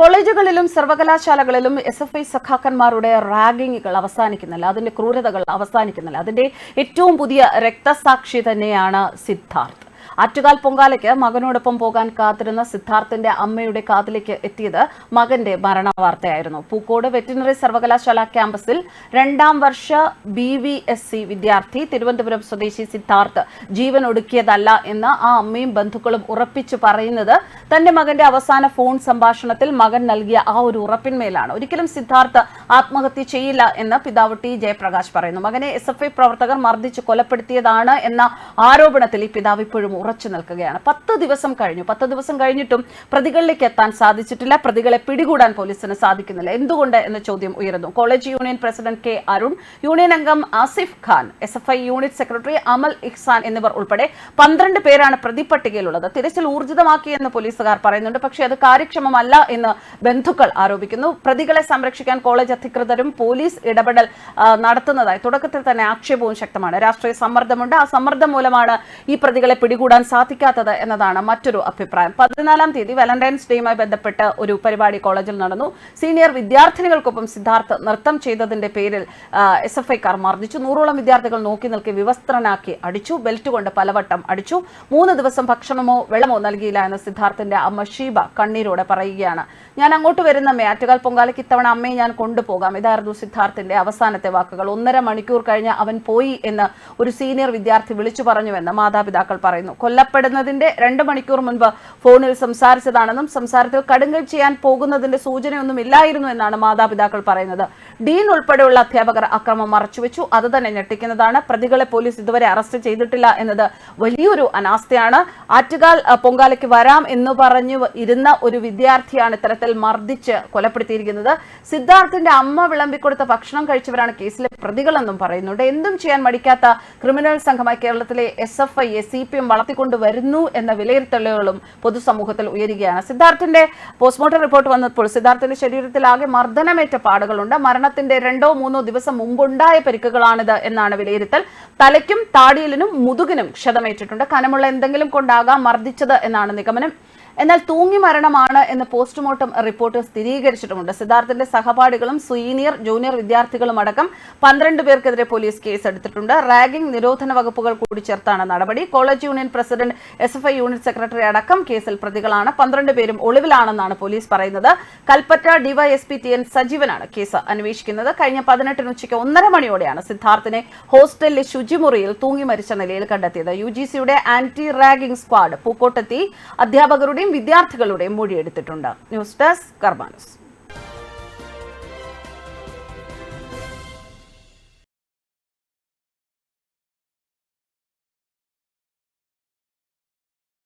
കോളേജുകളിലും സർവകലാശാലകളിലും S F I സഖാക്കന്മാരുടെ റാഗിങ്ങുകൾ അവസാനിക്കുന്നില്ല. അതിന്റെ ക്രൂരതകൾ അവസാനിക്കുന്നില്ല. അതിന്റെ ഏറ്റവും പുതിയ രക്തസാക്ഷി തന്നെയാണ് സിദ്ധാർത്ഥ്. ആറ്റുകാൽ പൊങ്കാലയ്ക്ക് മകനോടൊപ്പം പോകാൻ കാത്തിരുന്ന സിദ്ധാർത്ഥിന്റെ അമ്മയുടെ കാതിലേക്ക് എത്തിയത് മകന്റെ മരണ വാർത്തയായിരുന്നു പൂക്കോട് വെറ്റിനറി സർവകലാശാല ക്യാമ്പസിൽ രണ്ടാം വർഷ ബി വി എസ് സി വിദ്യാർത്ഥി തിരുവനന്തപുരം സ്വദേശി സിദ്ധാർത്ഥ് ജീവൻ ഒടുക്കിയതല്ല എന്ന് ആ അമ്മയും ബന്ധുക്കളും ഉറപ്പിച്ചു പറയുന്നത് തന്റെ മകന്റെ അവസാന ഫോൺ സംഭാഷണത്തിൽ മകൻ നൽകിയ ആ ഒരു ഉറപ്പിന്മേലാണ്. ഒരിക്കലും സിദ്ധാർത്ഥ് ആത്മഹത്യ ചെയ്യില്ല എന്ന് പിതാവ് ടി ജയപ്രകാശ് പറയുന്നു. മകനെ എസ് പ്രവർത്തകർ മർദ്ദിച്ച് കൊലപ്പെടുത്തിയതാണ് എന്ന ആരോപണത്തിൽ ഈ പിതാവ് ഇപ്പോഴും ഉറച്ചു നിൽക്കുകയാണ്. പത്ത് ദിവസം കഴിഞ്ഞു. പത്ത് ദിവസം കഴിഞ്ഞിട്ടും പ്രതികളിലേക്ക് എത്താൻ സാധിച്ചിട്ടില്ല. പ്രതികളെ പിടികൂടാൻ പോലീസിന് സാധിക്കുന്നില്ല. എന്തുകൊണ്ട് എന്ന ചോദ്യം ഉയരുന്നു. College union president K Arun union അംഗം Asif Khan S F I unit secretary Amal Ihsan എന്നിവർ ഉൾപ്പെടെ പന്ത്രണ്ട് പേരാണ് പ്രതിപട്ടികയിലുള്ളത്. തിരച്ചിൽ ഊർജിതമാക്കിയെന്ന് പോലീസുകാർ പറയുന്നുണ്ട്. പക്ഷേ അത് കാര്യക്ഷമമല്ല എന്ന് ബന്ധുക്കൾ ആരോപിക്കുന്നു. പ്രതികളെ സംരക്ഷിക്കാൻ കോളേജ് അധികൃതരും പോലീസ് ഇടപെടൽ നടത്തുന്നതായി തുടക്കത്തിൽ തന്നെ ആക്ഷേപവും ശക്തമാണ്. രാഷ്ട്രീയ സമ്മർദ്ദമുണ്ട്. ആ സമ്മർദ്ദം മൂലമാണ് ഈ പ്രതികളെ പിടികൂടാൻ സാധിക്കാത്തത് എന്നതാണ് മറ്റൊരു അഭിപ്രായം. പതിനാലാം തീയതി വാലന്റൈൻസ് ഡേയുമായി ബന്ധപ്പെട്ട് ഒരു പരിപാടി കോളേജിൽ നടന്നു. സീനിയർ വിദ്യാർത്ഥിനികൾക്കൊപ്പം സിദ്ധാർത്ഥ് നൃത്തം ചെയ്തതിന്റെ പേരിൽ എസ് എഫ് ഐക്കാർ മർദ്ദിച്ചു. നൂറോളം വിദ്യാർത്ഥികൾ നോക്കി നിൽക്കി വിവസ്ത്രനാക്കി അടിച്ചു. ബെൽറ്റ് കൊണ്ട് പലവട്ടം അടിച്ചു. മൂന്ന് ദിവസം ഭക്ഷണമോ വെള്ളമോ നൽകിയില്ല എന്ന് സിദ്ധാർത്ഥിന്റെ അമ്മ ഷീബ കണ്ണീരോടെ പറയുകയാണ്. ഞാൻ അങ്ങോട്ട് വരുന്ന മേറ്റുകാൽ പൊങ്കാലയ്ക്ക് ഇത്തവണ അമ്മയെ ഞാൻ കൊണ്ടുപോകാം. ഇതായിരുന്നു സിദ്ധാർത്ഥിന്റെ അവസാനത്തെ വാക്കുകൾ. ഒന്നര മണിക്കൂർ കഴിഞ്ഞ് അവൻ പോയി എന്ന് ഒരു സീനിയർ വിദ്യാർത്ഥി വിളിച്ചു പറഞ്ഞുവെന്ന് മാതാപിതാക്കൾ പറയുന്നു. കൊല്ലപ്പെടുന്നതിന്റെ രണ്ട് മണിക്കൂർ മുൻപ് ഫോണിൽ സംസാരിച്ചതാണെന്നും സംസാരത്തിൽ കടുങ്കൽ ചെയ്യാൻ പോകുന്നതിന്റെ സൂചനയൊന്നും ഇല്ലായിരുന്നു എന്നാണ് മാതാപിതാക്കൾ പറയുന്നത്. ഡീൻ ഉൾപ്പെടെയുള്ള അധ്യാപകർ അക്രമം മറച്ചുവെച്ചു. അത് തന്നെ ഞെട്ടിക്കുന്നതാണ്. പ്രതികളെ പോലീസ് ഇതുവരെ അറസ്റ്റ് ചെയ്തിട്ടില്ല എന്നത് വലിയൊരു അനാസ്ഥയാണ്. ആറ്റുകാൽ പൊങ്കാലയ്ക്ക് വരാം എന്ന് പറഞ്ഞു ഇരുന്ന ഒരു വിദ്യാർത്ഥിയാണ് ഇത്തരത്തിൽ മർദ്ദിച്ച് കൊലപ്പെടുത്തിയിരിക്കുന്നത്. സിദ്ധാർത്ഥിന്റെ അമ്മ വിളമ്പിക്കൊടുത്ത ഭക്ഷണം കഴിച്ചവരാണ് കേസിലെ പ്രതികളെന്നും പറയുന്നുണ്ട്. എന്തും ചെയ്യാൻ മടിക്കാത്ത ക്രിമിനൽ സംഘമായി കേരളത്തിലെ എസ് എഫ് ഐയെ സി പി എം വളർത്തിക്കൊണ്ടുവരുന്നു എന്ന വിലയിരുത്തലുകളും പൊതുസമൂഹത്തിൽ ഉയരുകയാണ്. സിദ്ധാർത്ഥിന്റെ പോസ്റ്റ്മോർട്ടം റിപ്പോർട്ട് വന്നപ്പോൾ സിദ്ധാർത്ഥിന്റെ ശരീരത്തിൽ ആകെ മർദ്ദനമേറ്റ പാടുകളുണ്ട്. മരണത്തിന്റെ രണ്ടോ മൂന്നോ ദിവസം മുമ്പുണ്ടായ പരിക്കുകളാണിത് എന്നാണ് വിലയിരുത്തൽ. തലയ്ക്കും താടിയലിനും മുതുകിനും ക്ഷതമേറ്റിട്ടുണ്ട്. കനമുള്ള എന്തെങ്കിലും കൊണ്ടാകാം മർദ്ദിച്ചത് എന്നാണ് നിഗമനം. എന്നാൽ തൂങ്ങി മരണമാണ് എന്ന് പോസ്റ്റ്മോർട്ടം റിപ്പോർട്ട് സ്ഥിരീകരിച്ചിട്ടുമുണ്ട്. സിദ്ധാർത്ഥിന്റെ സഹപാഠികളും സീനിയർ ജൂനിയർ വിദ്യാർത്ഥികളും അടക്കം പന്ത്രണ്ട് പേർക്കെതിരെ പോലീസ് കേസ് എടുത്തിട്ടുണ്ട്. റാഗിംഗ് നിരോധന വകുപ്പുകൾ കൂടി ചേർത്താണ് നടപടി. College union president S F I unit secretary അടക്കം കേസിൽ പ്രതികളാണ്. പന്ത്രണ്ട് പേരും ഒളിവിലാണെന്നാണ് പോലീസ് പറയുന്നത്. കൽപ്പറ്റ ഡിവൈഎസ്പി ടി എൻ സജീവനാണ് കേസ് അന്വേഷിക്കുന്നത്. കഴിഞ്ഞ പതിനെട്ടിന് ഉച്ചയ്ക്ക് ഒന്നര മണിയോടെയാണ് സിദ്ധാർത്ഥിനെ ഹോസ്റ്റലിലെ ശുചിമുറിയിൽ തൂങ്ങി മരിച്ച നിലയിൽ കണ്ടെത്തിയത്. യു ജി സിയുടെ ആന്റി റാഗിംഗ് സ്ക്വാഡ് പൂക്കോട്ടെത്തി. അധ്യാപകരുടെയും വിദ്യാർത്ഥികളുടെയും മൊഴിയെടുത്തിട്ടുണ്ട്. News desk കർമാനസ്.